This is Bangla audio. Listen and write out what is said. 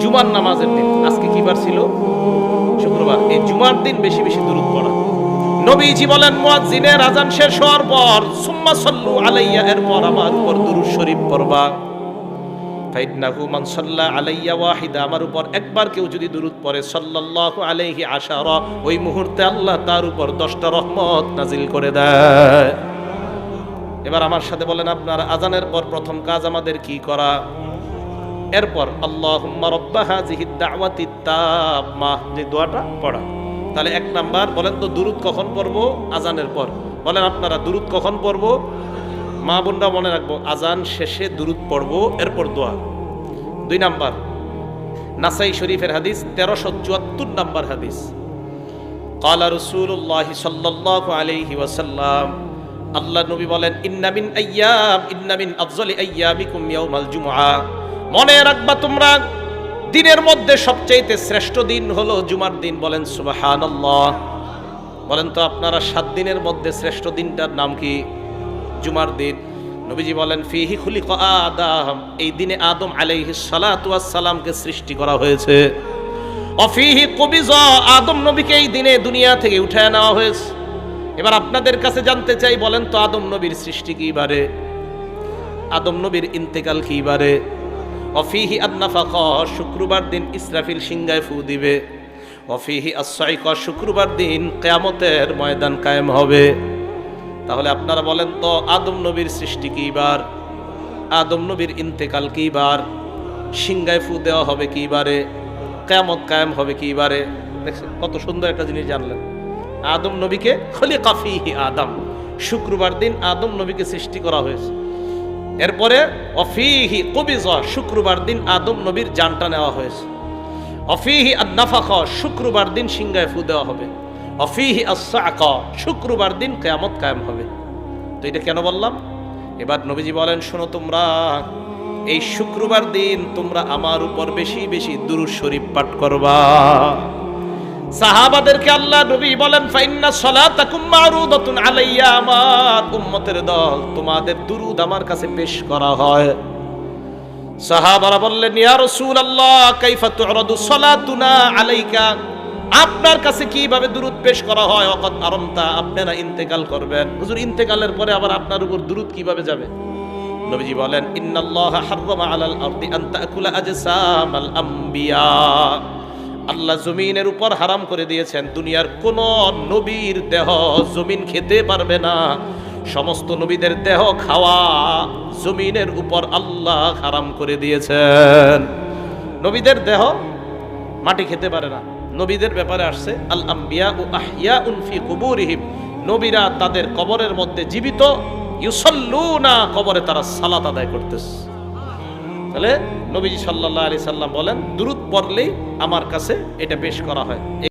জুমার নামাজের দিন। আজকে কি বার ছিল? শুক্রবার। এই জুমার দিন বেশি বেশি দূরত পড়া। নবীজি বলেন, মুয়াজ্জিনের আজান শেষ হওয়ার পর, সুম্মা সাল্লু আলাইয়া, এরপর আমার উপর দুরূদ শরীফ পড়বা। মান সাল্লা আলাইয়া ওয়াহিদা। আমার উপর একবার কেউ যদি দুরূদ পড়ে, সাল্লাল্লাহু আলাইহি আশারা, ওই মুহূর্তে আল্লাহ তার উপর দশটা রহমত নাজিল করে দেয়। এবার আমার সাথে বলেন, আপনার আজানের পর প্রথম কাজ আমাদের কি করা? এরপর আল্লাহ রব্বাহা জিহিদ দাওয়াতি যে দোয়াটা পড়া। তাহলে এক নাম্বার, বলেন তো দুরুদ কখন পড়ব? আজানের পর। বলেন আপনারা, দুরুদ কখন পড়ব? মা বোনরা মনে রাখব আজান শেষে দুরুদ পড়ব, এরপর দোয়া। দুই নাম্বার, নাসাই শরীফের হাদিস, তেরোশো চুয়াত্তর নাম্বার হাদিস। কালা রসুল্লাহ সাল্লাহ আলহি ওয়াসাল্লাম, আল্লাহ নবী বলেন ইন্নামিন আইয়াম ইন্নামিন আফজল আইয়ামিকুম ইয়াউমাল জুমআ। মনে রাখবা তোমরা, দিনের মধ্যে সবচেয়ে শ্রেষ্ঠ দিন হলো জুমার দিন। বলেন, সুবহানাল্লাহ। বলেন তো, আপনারা সাত দিনের মধ্যে শ্রেষ্ঠ দিনটার নাম কি? জুমার দিন। নবীজি বলেন, ফিহি খুলিক আদম। এই দিনে আদম আলাইহিস সালাতু ওয়াস সালামকে সৃষ্টি করা হয়েছে। অফিহি কবিজ, আদম নবীকে এই দিনে দুনিয়া থেকে উঠায় নেওয়া হয়েছে। এবার আপনাদের কাছে জানতে চাই, বলেন তো, আদম নবীর সৃষ্টি কি বারে? আদম নবীর ইন্তেকাল কি বারে? অফিহি আদনাফাক শুক্রবার দিন ইসরাফিল সিংগায় ফু দিবে। অফিহি আসাইক শুক্রবার দিন কেয়ামতের ময়দান কায়েম হবে। তাহলে আপনারা বলেন তো, আদম নবীর সৃষ্টি কি বার? আদম নবীর ইন্তেকাল কি বার? সিংগায় ফু দেওয়া হবে কি বারে? কেয়ামত কায়েম হবে কি বারে? দেখছেন, কত সুন্দর একটা জিনিস জানলেন। আদম নবীকে খলি কাফিহি আদম। শুক্রবার দিন আদম নবীকে সৃষ্টি করা হয়েছে। এরপরে, অফিহি কবিজ, শুক্রবার দিন আদম নবীর জানটা নেওয়া হয়েছে। অফিহি আন্নাফাক শুক্রবার দিন সিংগায় ফু দেওয়া হবে। অফিহি আসাক শুক্রবার দিন কেয়ামত কায়েম হবে। তো এটা কেন বললাম? এবার নবীজি বলেন, শোনো তোমরা, এই শুক্রবার দিন তোমরা আমার উপর বেশি বেশি দুরুদ শরীফ পাঠ করবা। সাহাবাদেরকে আল্লাহ নবী বলেন, ফাইন্না সালাতাকুম মারুদাতুন আলাইয়া, আমার উম্মতের দল তোমাদের দুরুদ আমার কাছে পেশ করা হয়। সাহাবারা বললেন, ইয়া রাসূলুল্লাহ, কাইফা তুরাদু সালাতুনা আলাইকা? আপনার কাছে কীভাবে দুরুদ পেশ করা হয়? অকত আরমতা আপনারা ইন্তেকাল করবেন। হুজুর, ইন্তেকালের পরে আবার আপনার উপর দুরুদ কীভাবে যাবে? নবীজি বলেন, ইন্নাল্লাহ হাররামা আলাল আরদি আন তাকুলা আজসামাল আম্বিয়া। আল্লাহ জমিনের উপর হারাম করে দিয়েছেন। দুনিয়ার কোন নবীর দেহ জমিন খেতে পারবে না। সমস্ত নবীদের দেহ খাওয়া জমিনের উপর আল্লাহ হারাম করে দিয়েছেন। নবীদের দেহ মাটি খেতে পারে না। নবীদের ব্যাপারে আসছে, আল আম্বিয়া ও আহিয়া উনফি কুবুরিহিম। নবীরা তাদের কবরের মধ্যে জীবিত ইউসল্লু না কবরে তারা সালাত আদায় করতেছে। তাহলে নবীজি সাল্লাল্লাহু আলাইহি সাল্লাম বলেন দুরুদ পড়লেই আমার কাছে এটা পেশ করা হয়।